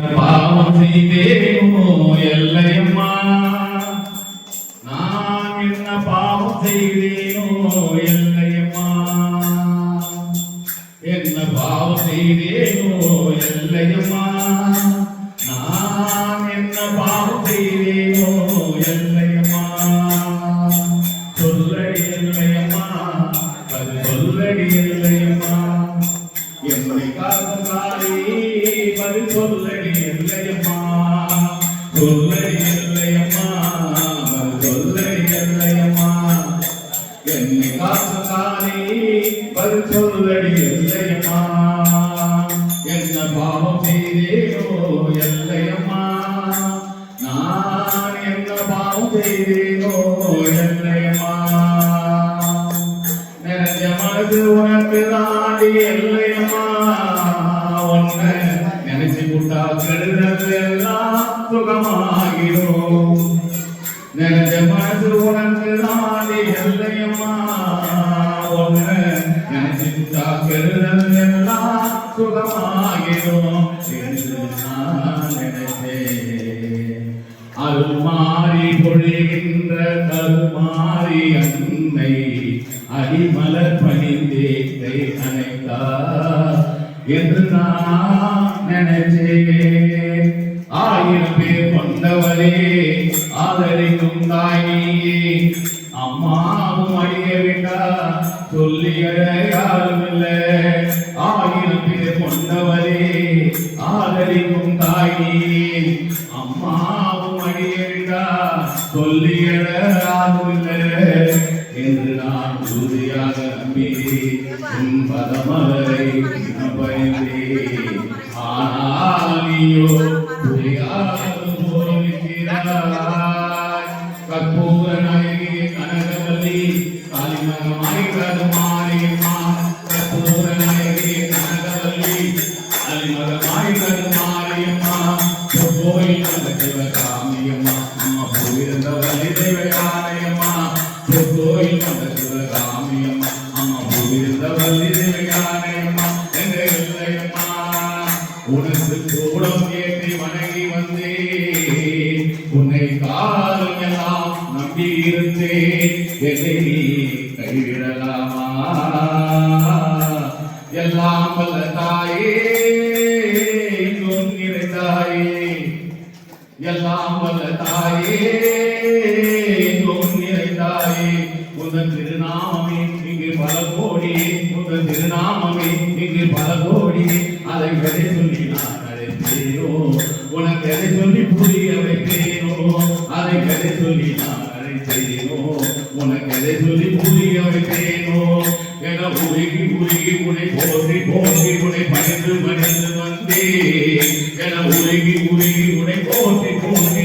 பாவம் செய்தேனோ எல்லையம்மா. நான் என்ன பாவம் செய்தேனோ எல்லையம்மா. என்ன பாவம் செய்தேனோ எல்லையம்மா. நான் என்ன பாவம் செய்தேனோ எல்லையம்மா. சொல்லடி எல்லையம்மா. அது சொல்லடி எல்லையம்மா. என்னை பதில் சொல்லடி எல்லையம்மா சொல்லடி எல்லையம்மா சொல்லடி எல்லையம்மா என்னை காக்கும் பதில் சொல்லடி எல்லையம்மா என்ன பாவம் செய்தேனோ எல்லையம்மா நான் என்ன பாவம் செய்தேனோ எல்லையம்மா மனது உனக்கு தாண்டி இல்லையம்மா உன்னை நினைச்சு விட்டா கெடுதெல்லாம் எல்லாம் சுகமாகிடும் நினைச்ச மனசு உனக்கு தாண்டி இல்லையம்மா உன்னை நினைச்சு விட்டா கெடுதெல்லாம் எல்லாம் சுகமாகிடும் என்று நான் அருமாறி பொழிகின்ற கருமாறி அன்னை அடிமலர் பணிந்தேத்தை அணைத்தார் என்று நான் நினைச்சேன் ஆயிரம் பேர் கொண்டவரே ஆதரிக்கும் தாயே அம்மாவும் அடிய விட்டா சொல்லி யாரும் இல்லை ஆயிரம் பேர் கொண்டவரே ஆதரிக்கும் தாயே அம்மாவும் அடிய விட்டா சொல்லி யாரும் இல்லை நான் உறுதியாக நம்பி உன் பதமலரை பயந்தே ஆனால் நீயோ புரியாது போலிருக்கிறாய் கற்பூர நகரி கனகவதி காலிமகமாய் கருமாரியம்மா எல்லாம் வல்ல தாயே எங்கும் எல்லாம் வல்ல தாயே எங்கும் உந்தன் திருநாமமே இங்கு பல கோடி அதை கதை சொல்லி நான் அழைத்தேனோ உனக்கு எதை சொல்லி புரிய வைத்தேனோ அதை கதை சொல்லி நான் அழைத்தேனோ உனக்கு எதை சொல்லி புரிய வைத்தேனோ என உருகி உருகி உனை போற்றி போற்றி உனை பயந்து பயந்து வந்தே என உருகி உருகி உனை போற்றி போற்றி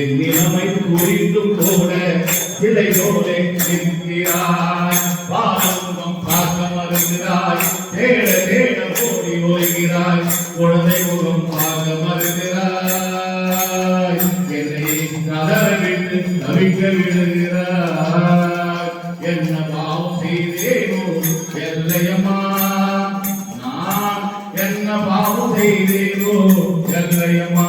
என் நிலைமை புரிந்தும் கூட சிலை போல நிற்கிறாய். பாவம் பார்க்க மறுக்கிறாய். தேட தேட ஓடி ஓய்கிறாய் குழந்தை முகம் பார்க்க மறுக்கிறாய். என்னை கதற விட்டு தவிக்க விடுகிறாய். என்ன பாவம் செய்தேனோ எல்லையம்மா. நான் என்ன பாவம் செய்தேனோ எல்லையம்மா.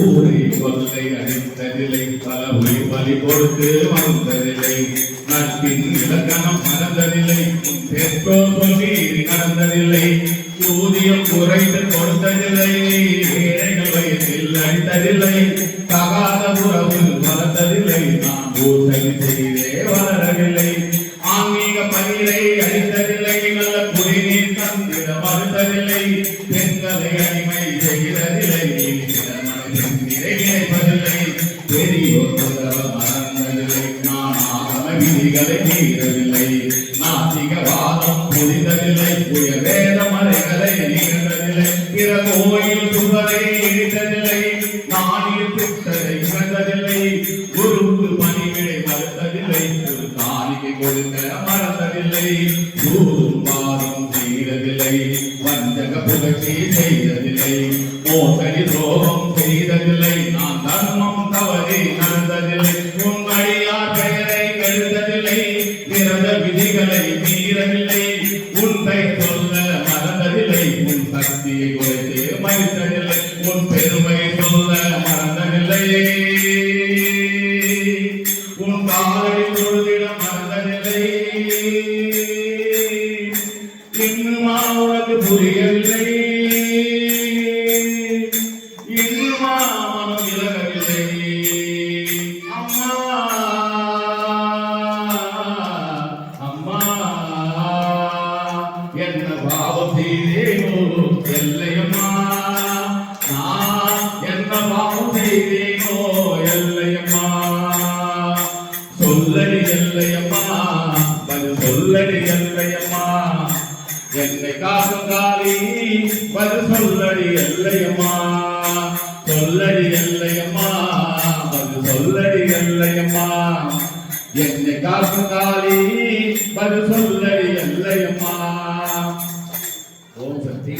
ஊரை கொள்ளை அடித்ததில்லை பல உயிர் பலி கொடுத்து வந்ததில்லை. நட்பின் இலக்கணம் மறந்ததில்லை பெற்றோர் சொல்லி நடந்ததில்லை ஊதியம் குறைந்து கொடுத்ததில்லை ஏழைகள் வயதில் அடித்ததில்லை தகாத வளர்த்ததில்லை நான் செய்தே வளரவில்லை. நான் ஆகம விதிகளை மீறவில்லை நாத்திகவாதம் புரிந்ததில்லை புய வேத மலைகளை நிகழ்ந்ததில்லை பிற கோயில் சுவரை இடித்ததில்லை நானில் பித்தரை இழந்ததில்லை குருக்கு பணிவிடை மறுத்ததில்லை ஒரு காணிக்கை கொடுக்க மறந்ததில்லை பாதம் செய்ததில்லை வஞ்சக புகழ்ச்சி செய்ததில்லை மோசடி துரோகம் செய்ததில்லை குறைத்து உன் பெருமை சொல்ல மறந்ததில்லை உன் காலடி தொழுதிட மறந்ததில்லை இன்னுமா உனக்கு புரியவில்லை இன்னுமா மனம் இலகவில்லை அம்மா அம்மா என்ன பாவத்தை சொல்லடி எல்லையம்மா என்னை காக்கும் காலி பதில் சொல்லடி எல்லையம்மா சொல்லடி எல்லையம்மா பதில் சொல்லடி எல்லையம்மா என்னை காக்கும் காலி பதில் சொல்லடி எல்லையம்மா ஓம் சக்தி.